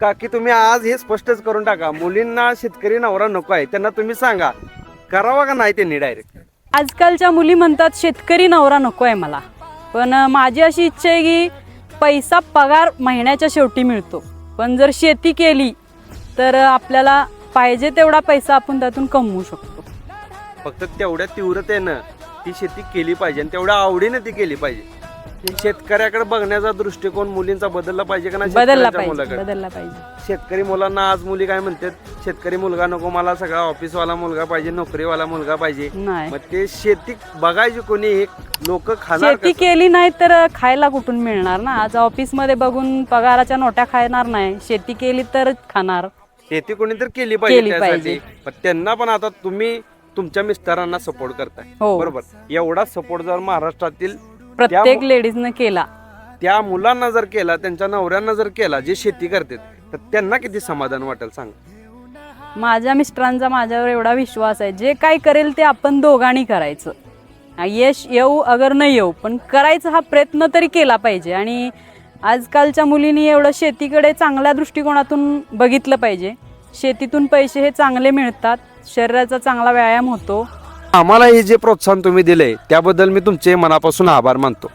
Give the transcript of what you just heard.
काकी तुम्ही आज हे स्पष्टच करून टाका. मुलींना शेतकरी नवरा नको आहे त्यांना तुम्ही सांगा. करावा का नाही त्यांनी डायरेक्ट आजकालच्या मुली म्हणतात शेतकरी नवरा नको आहे मला. पण माझी अशी इच्छा आहे की पैसा पगार महिन्याच्या शेवटी मिळतो. पण जर शेती केली तर आपल्याला पाहिजे तेवढा पैसा आपण त्यातून कमवू शकतो. फक्त तेवढ्या तीव्रतेनं ती शेती केली पाहिजे आणि तेवढ्या आवडीनं ती केली पाहिजे. शेतकऱ्याकडे बघण्याचा दृष्टिकोन मुलींचा बदलला पाहिजे का नाही? बदलला शेतकऱ्याच्या पाहिजे मुलाकडे. बदलला पाहिजे. शेतकरी मुलांना आज मुली काय म्हणतात? शेतकरी मुलगा नको मला सगळा ऑफिसवाला मुलगा पाहिजे नोकरीवाला मुलगा पाहिजे. नाही. मग ते शेती बघायची कोणी हे लोक खाणार शेती कसं? केली नाही तर खायला कुठून मिळणार ना? आज ऑफिसमध्ये बघून पगाराच्या नोट्या खाणार नाही. शेती केली तर खाणार. शेती कोणी तर केली पाहिजे केली त्यासाठी. पाहिजे. पण त्यांना पण आता तुम्ही तुमच्या मिस्टरांना सपोर्ट करताय. हो. बरोबर. एवढा सपोर्ट जर महाराष्ट्रातील प्रत्येक लेडीजनं केला. त्या मुलांना जर केला त्यांच्या नवऱ्यांना जर केला जे शेती करतात तर त्यांना किती समाधान वाटेल सांग? माझ्या मिस्टरांचा माझ्यावर एवढा विश्वास आहे जे काय करेल ते आपण दोघांनी करायचं. यश येऊ अगर नाही येऊ पण करायचा हा प्रयत्न तरी केला पाहिजे. आणि आजकालच्या मुलींनी एवढं शेतीकडे चांगल्या दृष्टिकोनातून बघितलं पाहिजे. शेतीतून पैसे हे चांगले मिळतात शरीराचा चांगला व्यायाम होतो. आम्हाला हे जे प्रोत्साहन तुम्ही दिले त्याबद्दल मी तुमचे मनापासून आभार मानतो.